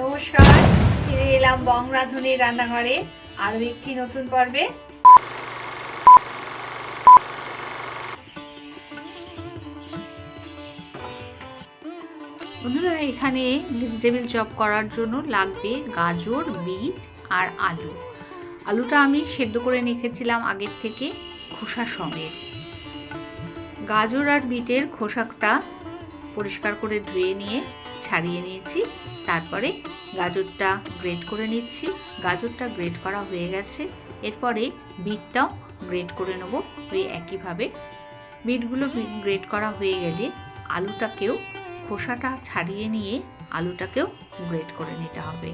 নমস্কার, ফিরে এলাম বং রাঁধুনির রান্নাঘরে। আরও একটি নতুন পর্বে। বন্ধুরা, এখানে ভেজিটেবিল চপ করার জন্য লাগবে গাজর, বিট আর আলু। আলুটা আমি সেদ্ধ করে রেখেছিলাম আগের থেকে খোসা সমেত। গাজর আর বিটের খোসাটা পরিষ্কার করে ধুয়ে নিয়ে ছাড়িয়ে নিয়েছি। তারপরে গাজরটা গ্রেট করে নিচ্ছি। গাজরটা গ্রেট করা হয়ে গেছে। এরপরে বিটটাও গ্রেট করে নেব। ওই একইভাবে বিটগুলো গ্রেট করা হয়ে গেলে আলুটাকেও খোসাটা ছাড়িয়ে নিয়ে আলুটাকেও গ্রেট করে নিতে হবে।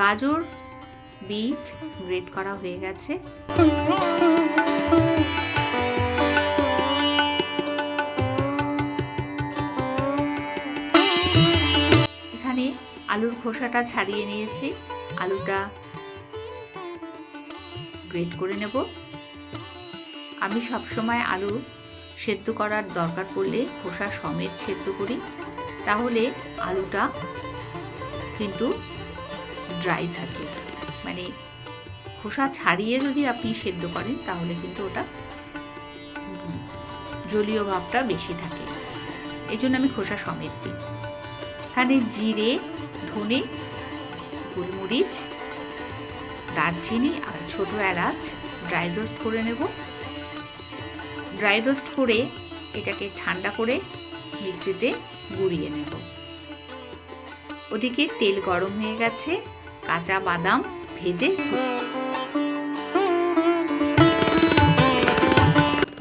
গাজর, বিট গ্রেট করা হয়ে গেছে। আলুর খোসাটা ছাড়িয়ে নিয়েছি। আলুটা গ্রেট করে নেব। আমি সবসময় আলু সেদ্ধ করার দরকার পড়লে খোসা সমেত সেদ্ধ করি। তাহলে আলুটা কিন্তু ড্রাই থাকে। মানে খোসা ছাড়িয়ে যদি আপনি সেদ্ধ করেন, তাহলে কিন্তু ওটা জলীয় ভাবটা বেশি থাকে। এই জন্য আমি খোসা সমেত দিই। এখানে জিরে ধনে, গোলমরিচ, দারচিনি আর ছোট এলাচ ড্রাই রোস্ট করে নেব। ড্রাই রোস্ট করে এটাকে ঠান্ডা করে মিক্সিতে গুঁড়িয়ে নেব। ওদিকে তেল গরম হয়ে গেছে, কাঁচা বাদাম ভেজে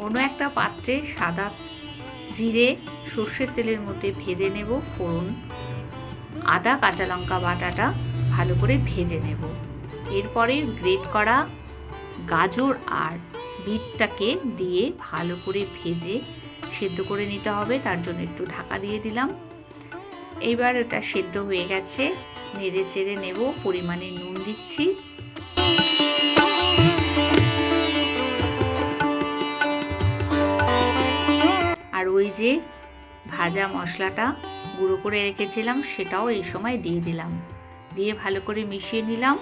অন্য একটা পাত্রে সাদা জিরে সর্ষের তেলের মধ্যে ভেজে নেব ফোড়ন। আদা, কাঁচা লঙ্কা বাটাটা ভালো করে ভেজে নেব। এরপরে গ্রেট করা গাজর আর বিটটাকে দিয়ে ভালো করে ভেজে সেদ্ধ করে নিতে হবে, তার জন্য একটু ঢাকা দিয়ে দিলাম। এইবার এটা সেদ্ধ হয়ে গেছে, নেড়ে চেড়ে নেব, পরিমাণে নুন দিচ্ছি। আর ওই যে ভাজা মশলাটা গুঁড়ো করে রেখেছিলাম, সেটাও এই সময় দিয়ে দিলাম। দিয়ে ভালো করে মিশিয়ে নিলাম।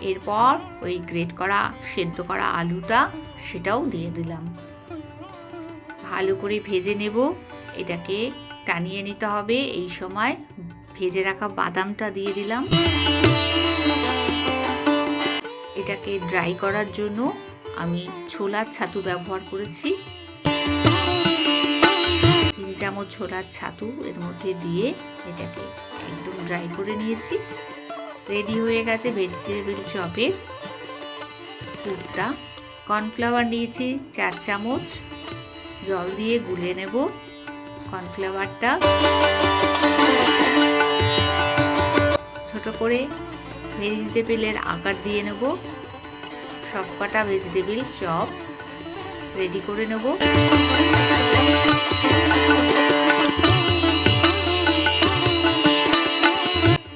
এরপর ওই গ্রেট করা, সেদ্ধ করা আলুটা সেটাও দিয়ে দিলাম। ভালো করে ভেজে নেব। এটাকে টানিয়ে নিতে হবে। এই সময় ভেজে রাখা বাদামটা দিয়ে দিলাম। এটাকে ড্রাই করার জন্য আমি ছোলার ছাতু ব্যবহার করেছি। তিন চামচ ছোলার ছাতু এর মধ্যে দিয়ে এটাকে একদম ড্রাই করে নিয়েছি। রেডি হয়ে গেছে ভেজিটেবিল চপের পুরটা কর্নফ্লাওয়ার নিয়েছি চার চামচ জল দিয়ে গুলে নেব কর্নফ্লাওয়ারটা ছোট করে ভেজিটেবিলের আকার দিয়ে নেব। সবকটা ভেজিটেবিল চপ রেডি করে নেব।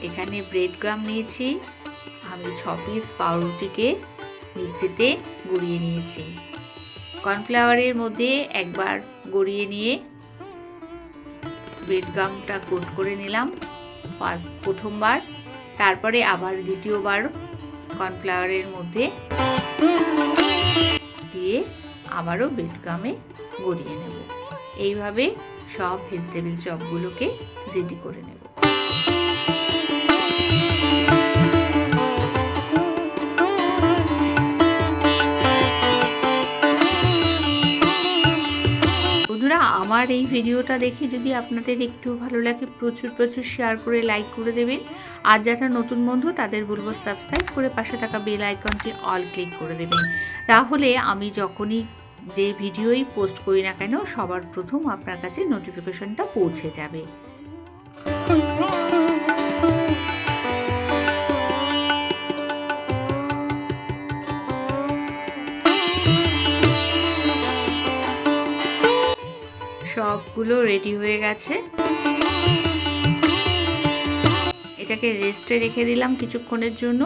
এখানে ব্রেড গ্রাম নিয়েছি। আমি ছ পিস পাউরুটিকে মিক্সিতে গুঁড়িয়ে নিয়েছি। কর্নফ্লাওয়ারের মধ্যে একবার গড়িয়ে নিয়ে ব্রেড গামটা কোট করে নিলাম ফার্স্ট প্রথমবার। তারপরে আবার দ্বিতীয়বার কর্নফ্লাওয়ারের মধ্যে দিয়ে আবারও ব্রেড গামে গড়িয়ে নেব। এইভাবে সব ভেজিটেবিল চপগুলোকে রেডি করে নেব। বন্ধুরা, আমার এই ভিডিওটা দেখে যদি আপনাদের একটু ভালো লাগে, প্রচুর প্রচুর শেয়ার করে লাইক করে দেবেন। আর যারা নতুন বন্ধু, তাদের বলব সাবস্ক্রাইব করে পাশে থাকা বেল আইকনটি অল ক্লিক করে দেবেন। তাহলে আমি যখনই যে ভিডিওই পোস্ট করি না কেন, সবার প্রথম আপনার কাছে নোটিফিকেশনটা পৌঁছে যাবে। সবগুলো রেডি হয়ে গেছে। এটাকে রেস্টে রেখে দিলাম কিছুক্ষণের জন্য।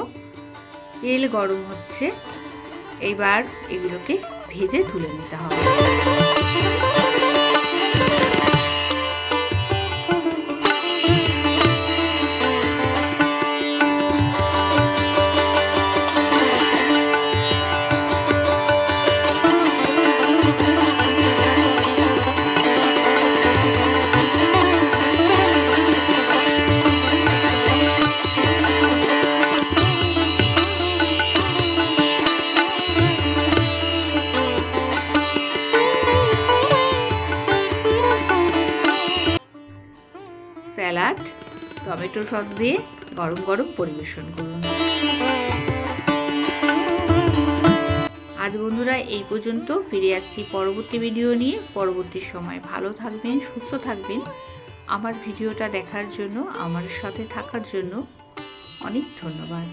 তেল গরম হচ্ছে। এইবার এগুলোকে ভেজে তুলে নিতে হবে। টমেটো সস দিয়ে গরম গরম পরিবেশন করুন আজ বন্ধুরা এই পর্যন্ত ফিরে আসছি পরবর্তী ভিডিও নিয়ে। পরবর্তী সময় ভালো থাকবেন, সুস্থ থাকবেন। আমার ভিডিওটা দেখার জন্য, আমার সাথে থাকার জন্য অনেক ধন্যবাদ।